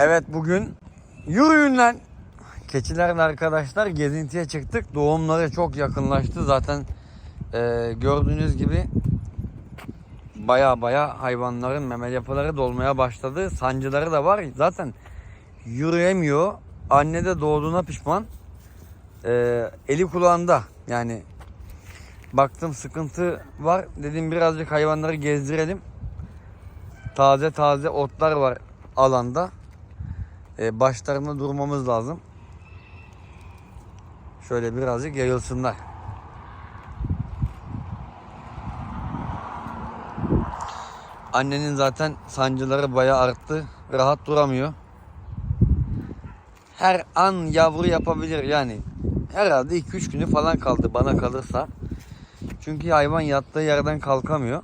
Evet bugün yürüyün lan. Keçilerin arkadaşlar gezintiye çıktık. Doğumları çok yakınlaştı. Zaten e, gördüğünüz gibi baya baya hayvanların meme yapıları dolmaya başladı. Sancıları da var. Zaten yürüyemiyor. Anne de doğduğuna pişman. E, eli kulağında. Yani baktım sıkıntı var. Dedim birazcık hayvanları gezdirelim. Taze taze otlar var alanda. E, başlarında durmamız lazım. Şöyle birazcık yayılsınlar. Annenin zaten sancıları bayağı arttı. Rahat duramıyor. Her an yavru yapabilir yani. Herhalde 2-3 günü falan kaldı bana kalırsa. Çünkü hayvan yattığı yerden kalkamıyor.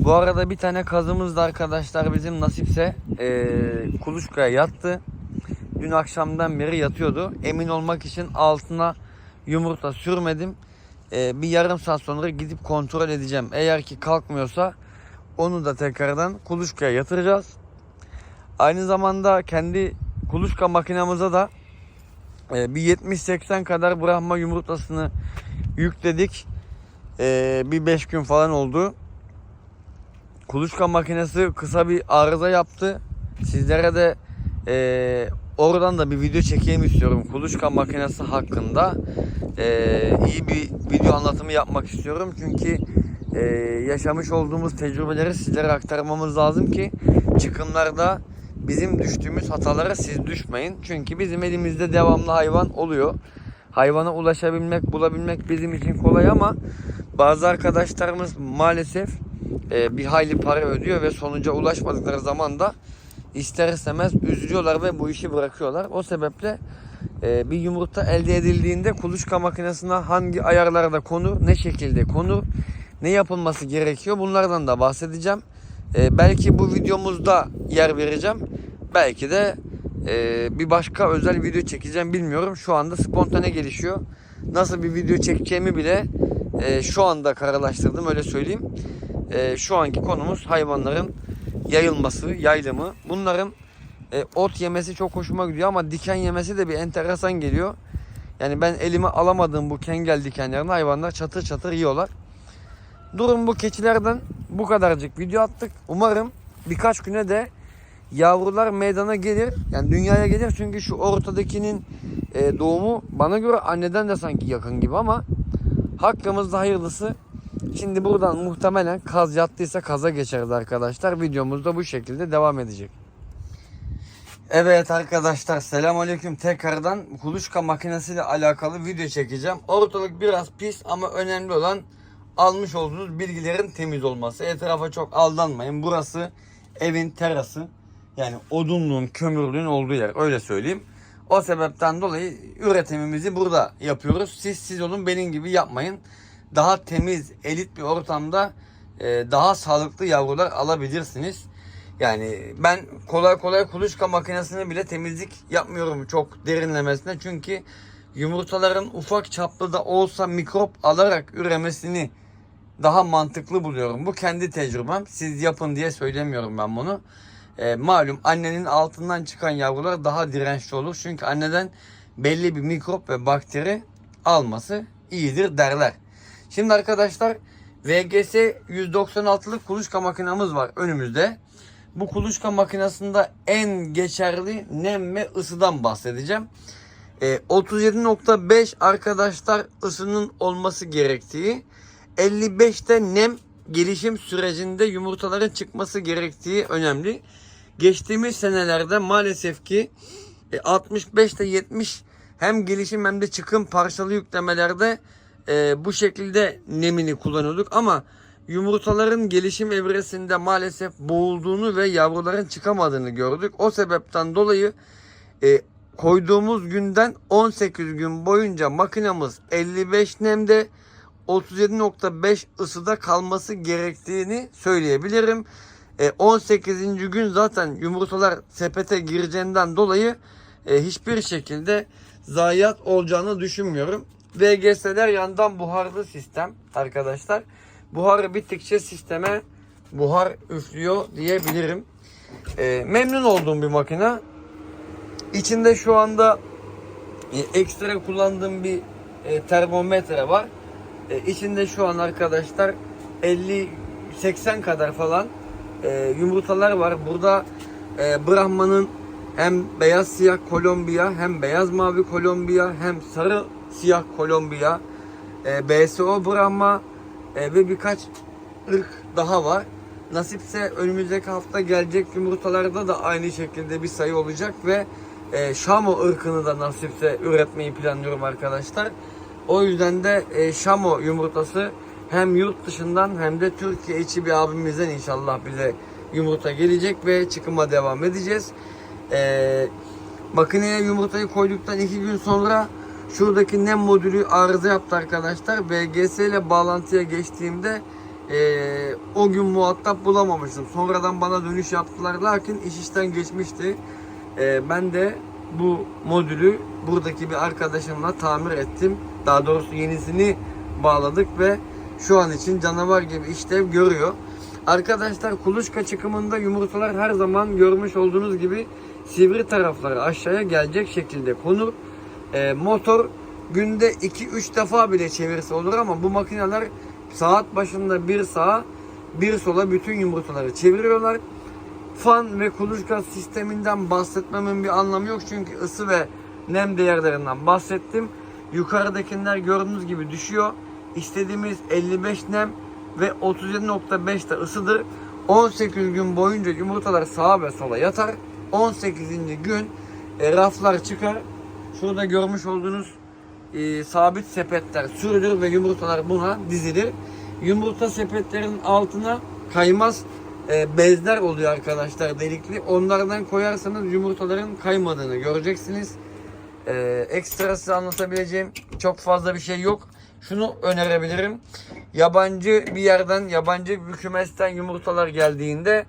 Bu arada bir tane kazımız da arkadaşlar bizim nasipse eee kuluçkaya yattı. Dün akşamdan beri yatıyordu. Emin olmak için altına yumurta sürmedim. Eee, bir yarım saat sonra gidip kontrol edeceğim. Eğer ki kalkmıyorsa onu da tekrardan kuluçkaya yatıracağız. Aynı zamanda kendi kuluçka makinamıza da eee, bir 70-80 kadar Brahma yumurtasını yükledik. Eee, bir 5 gün falan oldu. Kuluçka makinesi kısa bir arıza yaptı. Sizlere de eee, oradan da bir video çekeyim istiyorum. Kuluçka makinesi hakkında eee, iyi bir video anlatımı yapmak istiyorum. Çünkü eee, yaşamış olduğumuz tecrübeleri sizlere aktarmamız lazım ki çıkımlarda bizim düştüğümüz hatalara siz düşmeyin. Çünkü bizim elimizde devamlı hayvan oluyor. Hayvana ulaşabilmek, bulabilmek bizim için kolay ama bazı arkadaşlarımız maalesef e, bir hayli para ödüyor ve sonuca ulaşmadıkları zaman da ister istemez üzülüyorlar ve bu işi bırakıyorlar. O sebeple e, bir yumurta elde edildiğinde kuluçka makinesine hangi ayarlarda konur, ne şekilde konur, ne yapılması gerekiyor bunlardan da bahsedeceğim. E, belki bu videomuzda yer vereceğim. Belki de e, bir başka özel video çekeceğim bilmiyorum. Şu anda spontane gelişiyor. Nasıl bir video çekeceğimi bile e, şu anda kararlaştırdım öyle söyleyeyim. E, şu anki konumuz hayvanların yayılması, yaylımı. Bunların e, ot yemesi çok hoşuma gidiyor ama diken yemesi de bir enteresan geliyor. Yani ben elime alamadığım bu kengel dikenlerini hayvanlar çatır çatır yiyorlar. Durum bu keçilerden bu kadarcık video attık. Umarım birkaç güne de yavrular meydana gelir. Yani dünyaya gelir çünkü şu ortadakinin e, doğumu bana göre anneden de sanki yakın gibi ama hakkımızda hayırlısı. Şimdi buradan muhtemelen kaz yattıysa kaza geçeriz arkadaşlar. Videomuz da bu şekilde devam edecek. Evet arkadaşlar selamünaleyküm tekrardan kuluçka makinesiyle alakalı video çekeceğim. Ortalık biraz pis ama önemli olan almış olduğunuz bilgilerin temiz olması. Etrafa çok aldanmayın. Burası evin terası. Yani odunluğun, kömürlüğün olduğu yer öyle söyleyeyim. O sebepten dolayı üretimimizi burada yapıyoruz. Siz siz olun benim gibi yapmayın. Daha temiz, elit bir ortamda e, daha sağlıklı yavrular alabilirsiniz. Yani ben kolay kolay kuluçka makinesine bile temizlik yapmıyorum çok derinlemesine. Çünkü yumurtaların ufak çaplı da olsa mikrop alarak üremesini daha mantıklı buluyorum. Bu kendi tecrübem. Siz yapın diye söylemiyorum ben bunu. E, malum annenin altından çıkan yavrular daha dirençli olur. Çünkü anneden belli bir mikrop ve bakteri alması iyidir derler. Şimdi arkadaşlar VGS 196'lık kuluçka makinamız var önümüzde. Bu kuluçka makinesinde en geçerli nem ve ısıdan bahsedeceğim. E, 37.5 arkadaşlar ısının olması gerektiği. 55'te nem gelişim sürecinde yumurtaların çıkması gerektiği önemli. Geçtiğimiz senelerde maalesef ki e, 65'te 70 hem gelişim hem de çıkım parçalı yüklemelerde e, bu şekilde nemini kullanıyorduk ama yumurtaların gelişim evresinde maalesef boğulduğunu ve yavruların çıkamadığını gördük. O sebepten dolayı e, koyduğumuz günden 18 gün boyunca makinamız 55 nemde 37.5 ısıda kalması gerektiğini söyleyebilirim. E, 18. gün zaten yumurtalar sepete gireceğinden dolayı e, hiçbir şekilde zayiat olacağını düşünmüyorum. VGS'ler yandan buharlı sistem arkadaşlar. Buharı bittikçe sisteme buhar üflüyor diyebilirim. E, memnun olduğum bir makine. İçinde şu anda e, ekstra kullandığım bir e, termometre var. E, içinde şu an arkadaşlar 50-80 kadar falan e, yumurtalar var. Burada e, Brahma'nın hem beyaz siyah Kolombiya hem beyaz mavi Kolombiya hem sarı siyah Kolombiya e, BSO Brahma e, ve birkaç ırk daha var. Nasipse önümüzdeki hafta gelecek yumurtalarda da aynı şekilde bir sayı olacak ve e, Şamo ırkını da nasipse üretmeyi planlıyorum arkadaşlar. O yüzden de e, Şamo yumurtası hem yurt dışından hem de Türkiye içi bir abimizden inşallah bize yumurta gelecek ve çıkıma devam edeceğiz. E, makineye yumurtayı koyduktan iki gün sonra şuradaki nem modülü arıza yaptı arkadaşlar. BGS ile bağlantıya geçtiğimde e, o gün muhatap bulamamıştım. Sonradan bana dönüş yaptılar lakin iş işten geçmişti. E, ben de bu modülü buradaki bir arkadaşımla tamir ettim. Daha doğrusu yenisini bağladık ve şu an için canavar gibi işlev görüyor. Arkadaşlar kuluçka çıkımında yumurtalar her zaman görmüş olduğunuz gibi sivri tarafları aşağıya gelecek şekilde konur. E, motor günde 2-3 defa bile çevirse olur ama bu makineler saat başında bir sağa bir sola bütün yumurtaları çeviriyorlar. Fan ve kuluçka sisteminden bahsetmemin bir anlamı yok çünkü ısı ve nem değerlerinden bahsettim. Yukarıdakiler gördüğünüz gibi düşüyor. İstediğimiz 55 nem ve 37.5 de ısıdır. 18 gün boyunca yumurtalar sağa ve sola yatar. 18. gün e, raflar çıkar. Şurada görmüş olduğunuz e, sabit sepetler sürülür ve yumurtalar buna dizilir. Yumurta sepetlerin altına kaymaz e, bezler oluyor arkadaşlar delikli. Onlardan koyarsanız yumurtaların kaymadığını göreceksiniz. E, ekstra size anlatabileceğim çok fazla bir şey yok. Şunu önerebilirim. Yabancı bir yerden, yabancı bir kümesten yumurtalar geldiğinde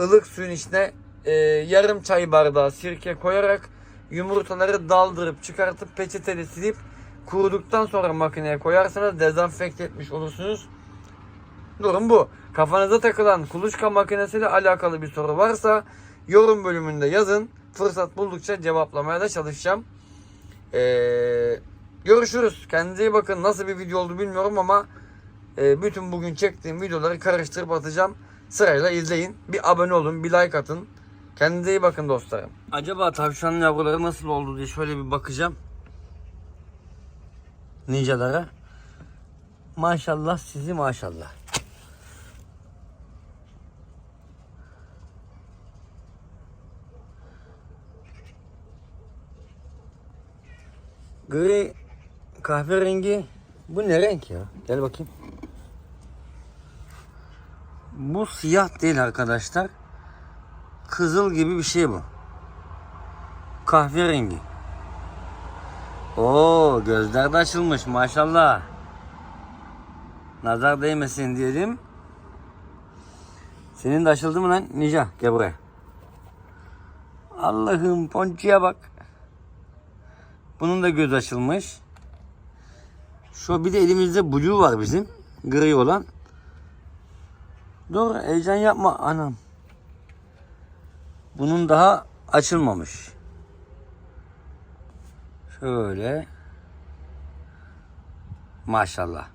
ılık suyun içine e, yarım çay bardağı sirke koyarak yumurtaları daldırıp çıkartıp peçeteli silip kuruduktan sonra makineye koyarsanız dezenfekte etmiş olursunuz. Durum bu. Kafanıza takılan kuluçka makinesiyle alakalı bir soru varsa yorum bölümünde yazın. Fırsat buldukça cevaplamaya da çalışacağım. Ee, görüşürüz. Kendinize iyi bakın. Nasıl bir video oldu bilmiyorum ama e, bütün bugün çektiğim videoları karıştırıp atacağım. Sırayla izleyin. Bir abone olun, bir like atın. Kendinize iyi bakın dostlarım. Acaba tavşanın yavruları nasıl oldu diye şöyle bir bakacağım. Ninjalara. Maşallah sizi maşallah. Gri kahverengi bu ne renk ya? Gel bakayım. Bu siyah değil arkadaşlar. Kızıl gibi bir şey bu. Kahverengi. Oo gözler de açılmış maşallah. Nazar değmesin diyelim. Senin de açıldı mı lan Ninja? Gel buraya. Allah'ım ponçiye bak. Bunun da göz açılmış. Şu bir de elimizde blue var bizim. Gri olan. Dur heyecan yapma anam. Bunun daha açılmamış. Şöyle. Maşallah.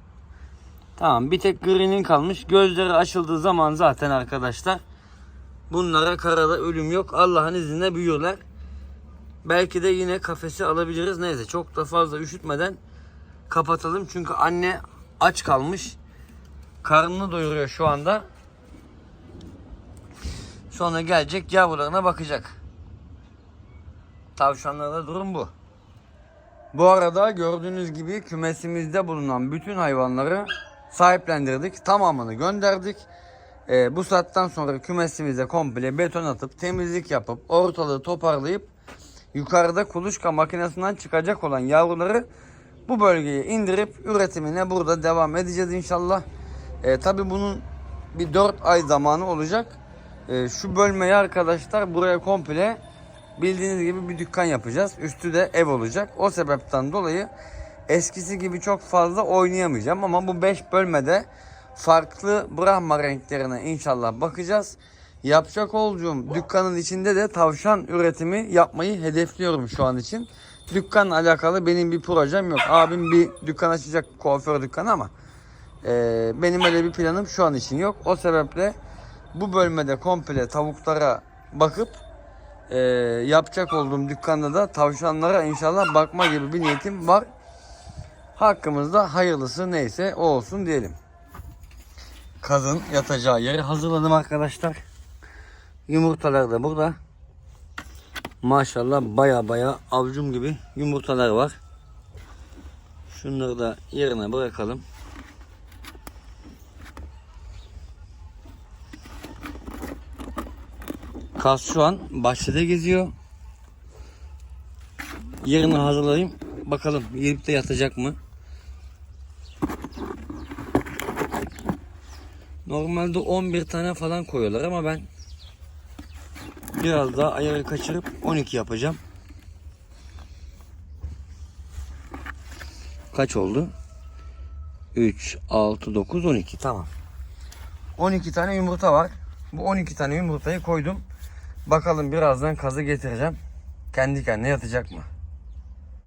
Tamam bir tek gri'nin kalmış. Gözleri açıldığı zaman zaten arkadaşlar bunlara karada ölüm yok. Allah'ın izniyle büyüyorlar. Belki de yine kafesi alabiliriz. Neyse çok da fazla üşütmeden kapatalım. Çünkü anne aç kalmış. Karnını doyuruyor şu anda. Sonra gelecek yavrularına bakacak. Tavşanlarda durum bu. Bu arada gördüğünüz gibi kümesimizde bulunan bütün hayvanları sahiplendirdik. Tamamını gönderdik. Ee, bu saatten sonra kümesimize komple beton atıp temizlik yapıp ortalığı toparlayıp yukarıda kuluçka makinesinden çıkacak olan yavruları bu bölgeye indirip üretimine burada devam edeceğiz inşallah. Ee, Tabi bunun bir 4 ay zamanı olacak. Ee, şu bölmeyi arkadaşlar buraya komple bildiğiniz gibi bir dükkan yapacağız. Üstü de ev olacak. O sebepten dolayı eskisi gibi çok fazla oynayamayacağım ama bu 5 bölmede farklı Brahma renklerine inşallah bakacağız. Yapacak olduğum dükkanın içinde de tavşan üretimi yapmayı hedefliyorum şu an için. Dükkanla alakalı benim bir projem yok. Abim bir dükkan açacak kuaför dükkanı ama e, benim öyle bir planım şu an için yok. O sebeple bu bölmede komple tavuklara bakıp e, yapacak olduğum dükkanda da tavşanlara inşallah bakma gibi bir niyetim var. Hakkımızda hayırlısı neyse o olsun diyelim. Kazın yatacağı yeri hazırladım arkadaşlar. Yumurtalar da burada. Maşallah baya baya avcum gibi yumurtalar var. Şunları da yerine bırakalım. Kaz şu an bahçede geziyor. Yerini hazırlayayım. Bakalım yiyip de yatacak mı? Normalde 11 tane falan koyuyorlar ama ben biraz daha ayarı kaçırıp 12 yapacağım. Kaç oldu? 3, 6, 9, 12 tamam. 12 tane yumurta var. Bu 12 tane yumurtayı koydum. Bakalım birazdan kazı getireceğim. Kendi kendine yatacak mı?